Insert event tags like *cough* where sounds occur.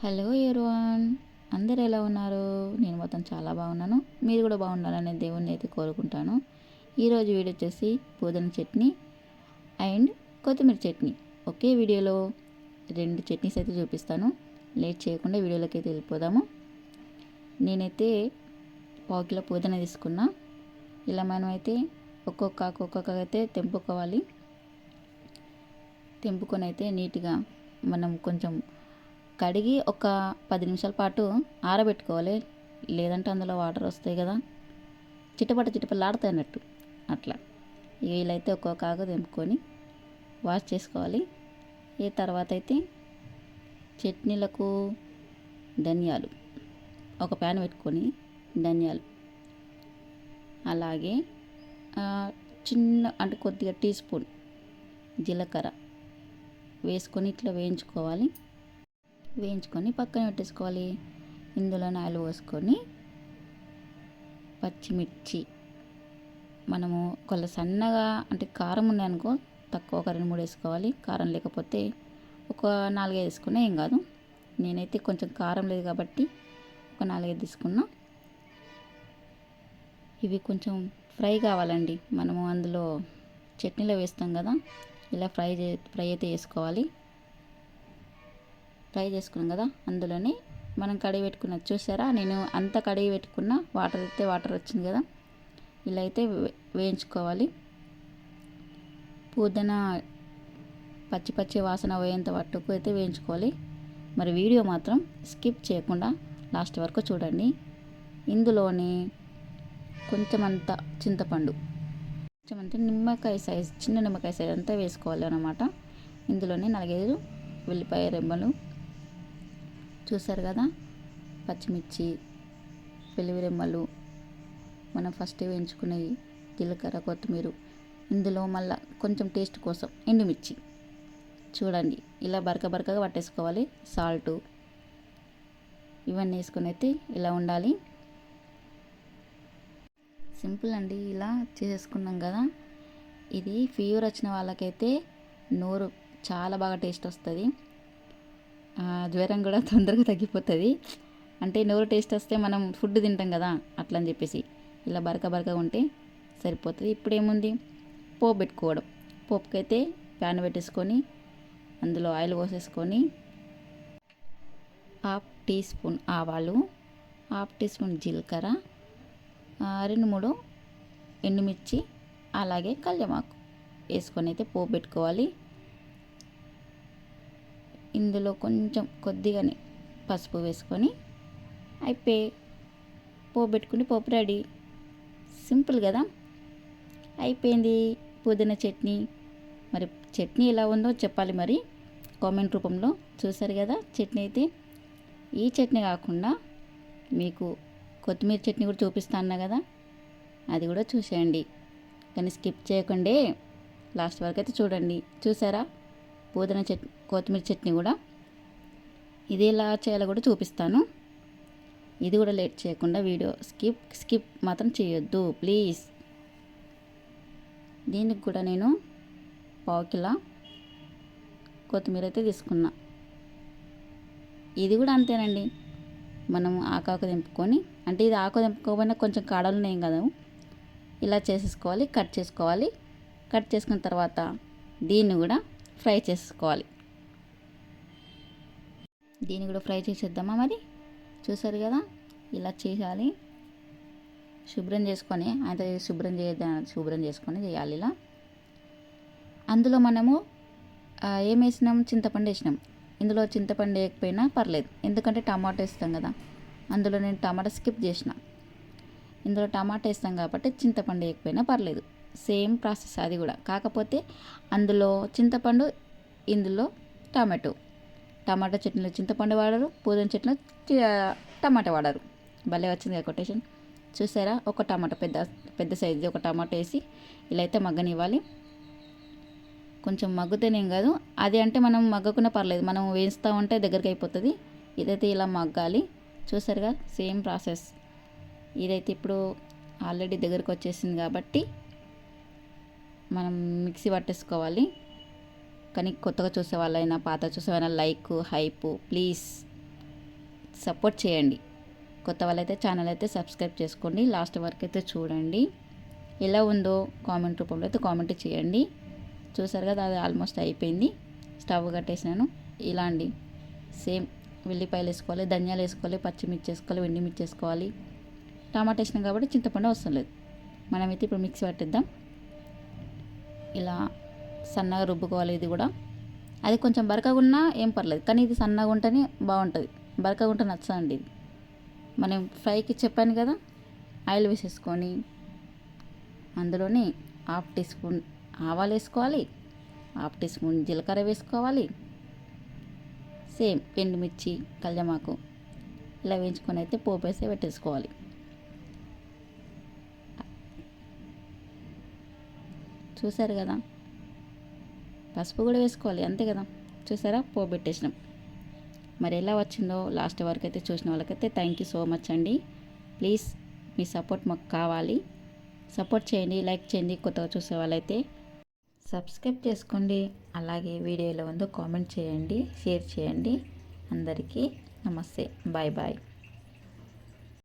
Hello everyone అందరు ఎలా ఉన్నారు? నేను మొత్తం చాలా బాగున్నాను. మీరు కూడా బాగుండాలని దేవుణ్ణి అయితే కోరుకుంటాను. ఈరోజు వీడియో వచ్చేసి పూదన చట్నీ అండ్ కొత్తిమీర చట్నీ. ఒకే వీడియోలో రెండు చట్నీస్ అయితే చూపిస్తాను. లేట్ చేయకుండా వీడియోలోకి అయితే వెళ్ళిపోదాము. నేనైతే పావు కిలో పుదీనా తీసుకున్నా. ఇలా మనం అయితే ఒక్కొక్క ఒక్కొక్క అయితే తెంపుకోవాలి. తెంపుకొని అయితే నీట్గా మనం కొంచెం కడిగి ఒక పది నిమిషాల పాటు ఆరబెట్టుకోవాలి. లేదంటే అందులో వాటర్ వస్తాయి కదా. చిట్టపట చిట్టపల్లాడుతాయి అన్నట్టు. అట్లా. ఇక ఒక్కొక్క ఆకు తెంపుకొని వాష్ చేసుకోవాలి. ఈ తర్వాత అయితే చట్నీలకు ధనియాలు. ఒక ప్యాన్ పెట్టుకొని ధనియాలు. అలాగే చిన్న అంటే కొద్దిగా టీ స్పూన్ జీలకర్ర వేసుకొని ఇట్లా వేయించుకోవాలి. వేయించుకొని పక్కన పెట్టేసుకోవాలి. ఇందులో ఆయిల్ పోసుకొని పచ్చిమిర్చి. మనము కొల్ల సన్నగా అంటే కారం ఉన్నాయనుకో తక్కువ ఒక రెండు మూడు వేసుకోవాలి. కారం లేకపోతే ఒక నాలుగైదు వేసుకున్నా ఏం కాదు. నేనైతే కొంచెం కారం లేదు కాబట్టి ఒక నాలుగైదు తీసుకున్నా ఇవి కొంచెం ఫ్రై కావాలండి. మనము అందులో చట్నీలో వేస్తాం కదా ఇలా ఫ్రై చే ఫ్రై అయితే చేసుకోవాలి ఫ్రై చేసుకున్నాం కదా అందులోని మనం కడిగి పెట్టుకున్న చూసారా? నేను అంత కడిగి పెట్టుకున్న వాటర్ అయితే వాటర్ వచ్చింది కదా. ఇలా అయితే వేయించుకోవాలి. పుదీనా పచ్చి పచ్చి వాసన పోయేంత వట్టుకు అయితే వేయించుకోవాలి. మరి వీడియో మాత్రం స్కిప్ చేయకుండా లాస్ట్ వరకు చూడండి. ఇందులోని కొంచెం అంత చింతపండు కొంచెం అంటే నిమ్మకాయ సైజ్ చిన్న నిమ్మకాయ సైజ్ అంతా వేసుకోవాలి అన్నమాట ఇందులోనే నాలుగైదు వెల్లిపాయ రెమ్మలు చూసారు కదా? పచ్చిమిర్చి పెలివిరెమ్మలు మనం ఫస్ట్ వేయించుకునేవి జీలకర్ర కొత్తిమీర. ఇందులో మళ్ళీ కొంచెం టేస్ట్ కోసం ఎండుమిర్చి. చూడండి ఇలా బరక బరకగా పట్టేసుకోవాలి. సాల్టు ఇవన్నీ వేసుకుని అయితే ఇలా ఉండాలి. సింపుల్ అండి ఇలా చేసేసుకున్నాం కదా? ఇది ఫీవర్ వచ్చిన వాళ్ళకైతే నోరు చాలా బాగా టేస్ట్ వస్తుంది. జ్వరం కూడా *laughs* తొందరగా తగ్గిపోతుంది. అంటే నోరు టేస్ట్ వస్తే మనం ఫుడ్ తింటాం కదా అట్లా అని చెప్పేసి. ఇలా బరక బరక ఉంటే సరిపోతుంది. ఇప్పుడు ఏముంది పోపు పెట్టుకోవడం. పోపుకైతే ప్యాన్ పెట్టేసుకొని అందులో ఆయిల్ పోసేసుకొని హాఫ్ టీ స్పూన్ ఆవాలు హాఫ్ టీ స్పూన్ జీలకర్ర రెండు మూడు ఎండుమిర్చి అలాగే కళ్యమాకు. వేసుకొని అయితే పోపు పెట్టుకోవాలి. ఇందులో కొంచెం కొద్దిగానే పసుపు వేసుకొని అయిపోయి పోబెట్టుకుని పెట్టుకుని పోపు రెడీ. సింపుల్ కదా? అయిపోయింది పుదీనా చట్నీ. మరి చట్నీ ఎలా ఉందో చెప్పాలి మరి. కామెంట్ రూపంలో చూసారు కదా చట్నీ అయితే. ఈ చట్నీ కాకుండా మీకు కొత్తిమీర చట్నీ కూడా చూపిస్తా అన్నా కదా? అది కూడా చూసేయండి. కానీ స్కిప్ చేయకండి లాస్ట్ వరకు అయితే చూడండి. చూసారా? పుదీనా చట్నీ కొత్తిమీర చట్నీ కూడా. ఇది ఎలా చేయాలో కూడా చూపిస్తాను. ఇది కూడా లేట్ చేయకుండా వీడియో స్కిప్ స్కిప్ మాత్రం చేయొద్దు ప్లీజ్. దీనికి కూడా నేను పావు కిలో కొత్తిమీర అయితే తీసుకున్నా. ఇది కూడా అంతేనండి. మనం ఆకాకు తెంపుకొని అంటే ఇది ఆకు దింపుకోకపోయినా కొంచెం కాడలు ఉన్నాయి కదా. ఇలా చేసేసుకోవాలి కట్ చేసుకోవాలి. కట్ చేసుకున్న తర్వాత దీన్ని కూడా ఫ్రై చేసుకోవాలి. దీన్ని కూడా ఫ్రై చేసేద్దామా మరి? చూసారు కదా? ఇలా చేయాలి. శుభ్రం చేసుకొని అయితే శుభ్రం చేద్దాం శుభ్రం చేసుకొని చేయాలి ఇలా. అందులో మనము ఏం వేసినాం? చింతపండు వేసినాం. ఇందులో చింతపండు వేయకపోయినా పర్లేదు. ఎందుకంటే టమాటా వేస్తాం కదా. అందులో నేను టమాటా స్కిప్ చేసిన. ఇందులో టమాటా వేస్తాం కాబట్టి చింతపండు వేయకపోయినా పర్లేదు. సేమ్ ప్రాసెస్ అది కూడా. కాకపోతే అందులో చింతపండు ఇందులో టమాటో. టమాటా చట్నీలో చింతపండు వాడరు పూదన చట్నీలో చి- టమాటా వాడరు. భలే వచ్చింది కదా కొటేషన్. చూసారా? ఒక టమాటా పెద్ద పెద్ద సైజు ఒక టమాటా వేసి ఇలా అయితే మగ్గనివ్వాలి. కొంచెం మగ్గుతేనేం కాదు అది అంటే మనం మగ్గకున్నా పర్లేదు. మనం వేస్తూ ఉంటే దగ్గరికి అయిపోతుంది. ఇదైతే ఇలా మగ్గాలి. చూసారుగా? Same process. ఇదైతే ఇప్పుడు ఆల్రెడీ దగ్గరికి వచ్చేసింది కాబట్టి మనం మిక్సీ పట్టేసుకోవాలి. కానీ కొత్తగా చూసే వాళ్ళైనా పాత చూసే వాళ్ళైనా లైక్ హైప్ ప్లీజ్ సపోర్ట్ చేయండి. కొత్త వాళ్ళైతే ఛానల్ అయితే సబ్స్క్రైబ్ చేసుకోండి. లాస్ట్ వరకు అయితే చూడండి. ఎలా ఉందో కామెంట్ రూపంలో అయితే కామెంట్ చేయండి. చూసారు కదా అది ఆల్మోస్ట్ అయిపోయింది. స్టవ్ కట్టేసినాను ఇలా అండి సేమ్ వెల్లిపాయలు వేసుకోవాలి ధనియాలు వేసుకోవాలి పచ్చిమిర్చి వేసుకోవాలి వెండి మిర్చి వేసుకోవాలి. టమాటా వేసినాం కాబట్టి చింతపండు అవసరం లేదు. మనమైతే ఇప్పుడు మిక్సీ పట్టిద్దాం. ఇలా సన్నగా రుబ్బుకోవాలి ఇది కూడా. అది కొంచెం బరకగా ఉన్నా ఏం పర్లేదు. కానీ ఇది సన్నగా ఉంటేనే బాగుంటుంది. బరకగా ఉంటే నచ్చదండి ఇది. మనం ఫ్రైకి చెప్పాను కదా ఆయిల్ వేసేసుకొని అందులోనే హాఫ్ టీ స్పూన్ ఆవాలు వేసుకోవాలి హాఫ్ టీ స్పూన్ జీలకర్ర వేసుకోవాలి. సేమ్ ఎండుమిర్చి కళ్యమాకు ఇలా వేయించుకొని అయితే పోపు పెట్టేసుకోవాలి. చూసారు కదా. పసుపు కూడా వేసుకోవాలి అంతే కదా. చూసారా? పోబెట్టేసినాం మరి ఎలా వచ్చిందో లాస్ట్ వరకు అయితే చూసిన వాళ్ళకైతే థ్యాంక్ యూ సో మచ్ అండి. ప్లీజ్ మీ సపోర్ట్ మాకు కావాలి. సపోర్ట్ చేయండి లైక్ చేయండి కొత్తగా చూసే వాళ్ళైతే. సబ్స్క్రైబ్ చేసుకోండి అలాగే వీడియోలో ఉందో కామెంట్ చేయండి షేర్ చేయండి. అందరికీ నమస్తే బాయ్ బాయ్